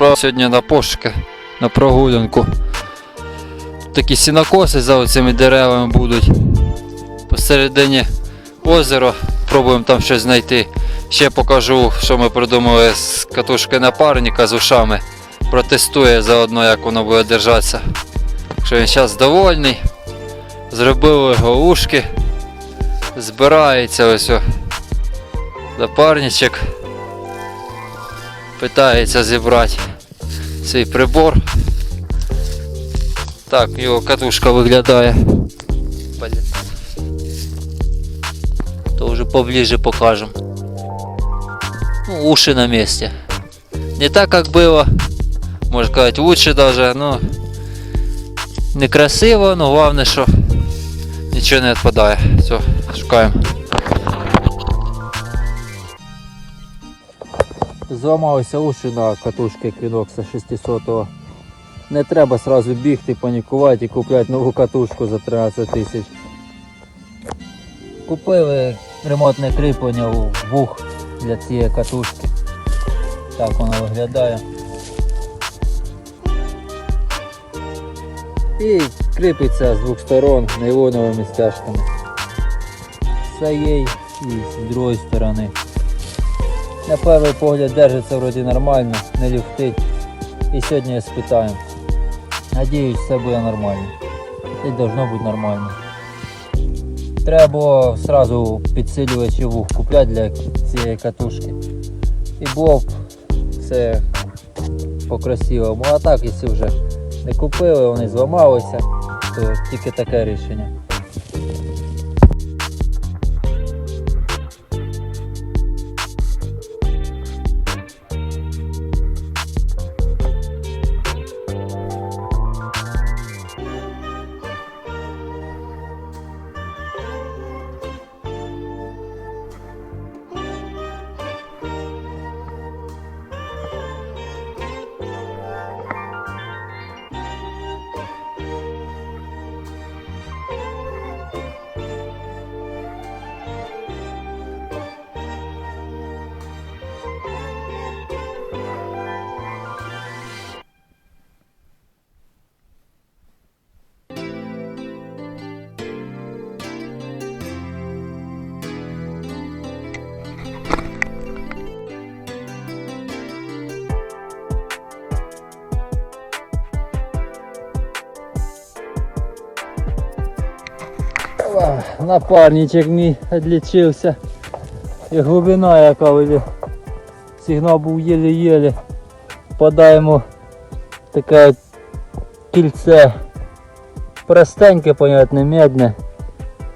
відправив сьогодні на пошуки, на прогулянку. Такі сінокоси за оцими деревами будуть. Посередині озеро, пробуємо там щось знайти. Ще покажу, що ми придумали з катушки напарника з ушами. Протестує заодно, як воно буде держатися. Якщо він зараз довольний, зробили його ушки, збирається ось. Напарничок. Питається зібрати цей прибор. Так, його катушка виглядає. Блін. То вже поближе покажем. Ну, уши на месте. Не так, как было. Можно сказать, лучше даже, но некрасиво, но главное, що нічого не відпадає. Все, шукаємо. Зламалися уші на катушки Equinox 600 Не треба сразу бігти, панікувати і купляти нову катушку за 13 тисяч. Купили ремонтне кріплення в вух для цієї катушки. Так воно виглядає. І кріпиться з двох сторон нейлоновими стяжками. З цієї і з другої сторони. На перший погляд держиться вроді нормально, не люфтить. І сьогодні спитаємо. Надіюсь, все буде нормально. І должно бути нормально. Треба було сразу підсилювачі вух купляти для цієї катушки. І було б все по-красивому. А так, якщо вже не купили, вони зламалися, то тільки таке рішення. Напарничок мій відлічився. І глибина яка вилі. Сигнал був єле-єле. Подаємо таке от кільце. Простеньке, понятне, медне.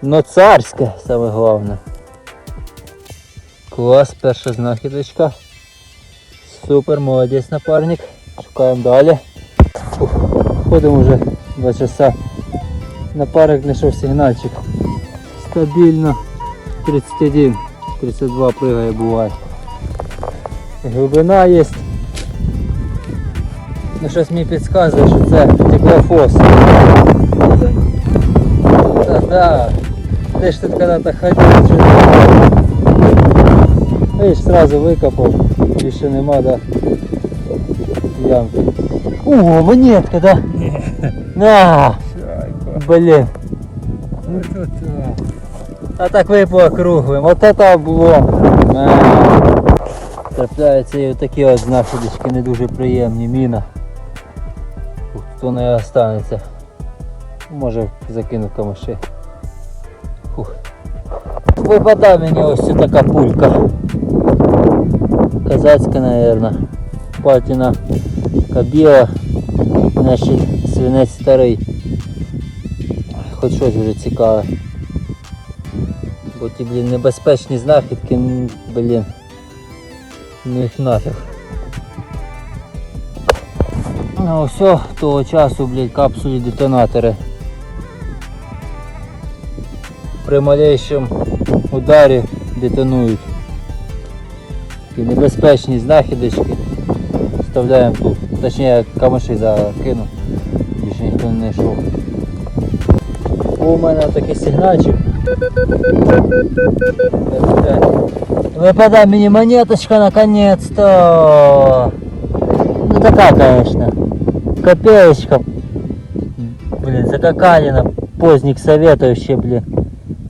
Но царське, саме головне. Клас, перша знахідочка. Супер, молодець напарник. Шукаємо далі. Ходимо вже 2 часа. Напарник знайшов сигнальчик. Стабільно 31, 32 пригає буває. Глибина є. Ну щось мені підказує, що це теклофос. Да, да. Ти ж тут когда-то ходив, що Видиш, сразу викопав, більше нема, да. Ямки. О, монетка, да? На! Блін. А так випало круглим. От це було. Е, Трапляються і такі от знахідочки не дуже приємні. Міна. Хто не останеться. Може закину камаші. Фух. Мені ось така пулька. Казацька, наверное. Патіна кабіла. Значить свинець старий хоч щось вже цікаве. Бо ті, блін, небезпечні знахідки, блін. Ну їх нафіг. Ну все, того часу, блін, капсулі детонатори. При малейшому ударі детонують. Такі небезпечні знахідочки. Вставляємо тут. Точніше камаші закину. Більше ніхто не знайшов. У мене такий сигнальчик. Випадає мені монеточка наконец-то. Ну така, конечно. Копеечка. Блин, закаканина. Поздник советующий, блин.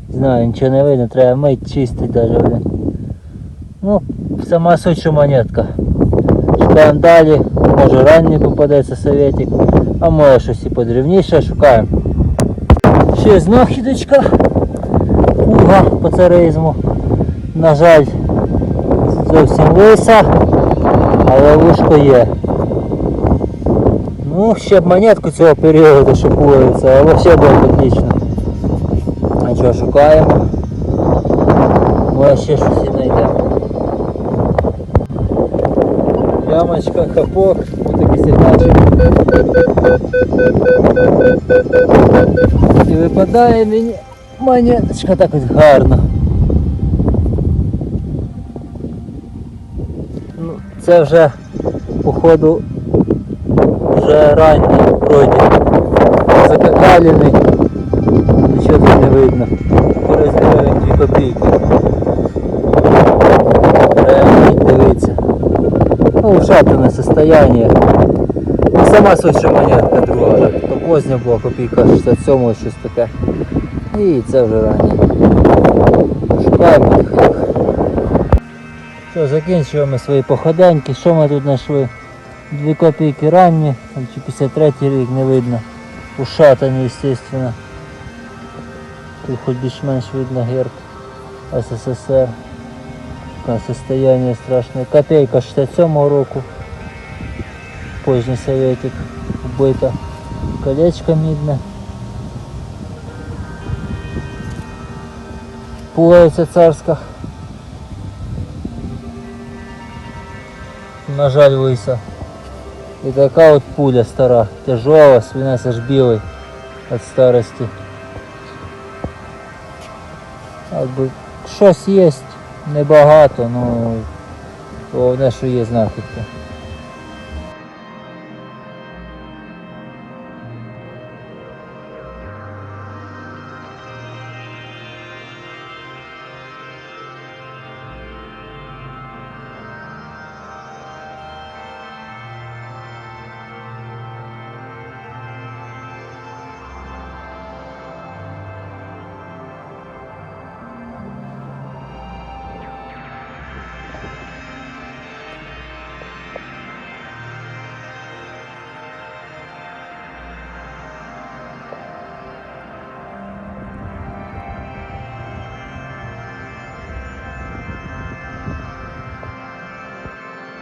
Знаю, нічого не видно, треба мить, чистить даже, блин. Ну, сама суть, що монетка. Шукаємо далі, може ранній попадеться советик, а може щось і подрівніше шукаємо. Ще знахідочка. Куга по царизму. На жаль, зовсім лиса, але вушко є. Ну, ще б монетку цього періоду шукується, але взагалі було отлично. А що, шукаємо? Може ще щось і знайдемо. Ямочка, хапок, ось такий сигнальчик. І випадає мені монеточка так ось гарно. Ну, це вже походу вже ранній вроді. Закакалений. Нічого тут не видно. Гривень 2 копійки. Треба дивитися. Ну, ушатане состояние. Сама суть, що монетка друга. То позня була копійка 67 щось таке. І це вже раннє. Шукаємо тихенько. Що, закінчуємо свої походеньки. Що ми тут знайшли? Дві копійки ранні, чи 53 рік не видно. Ушатані, естественно. Тут хоч більш-менш видно герб СССР. Таке состояние страшне. Копейка 67 року. Поздній советик. Вбита. Колечко мідне. Пуговиця царська. На жаль, виса. І така от пуля стара, тяжова, свинець аж білий від старості. Якби щось є, небагато, ну головне, що є знахідка.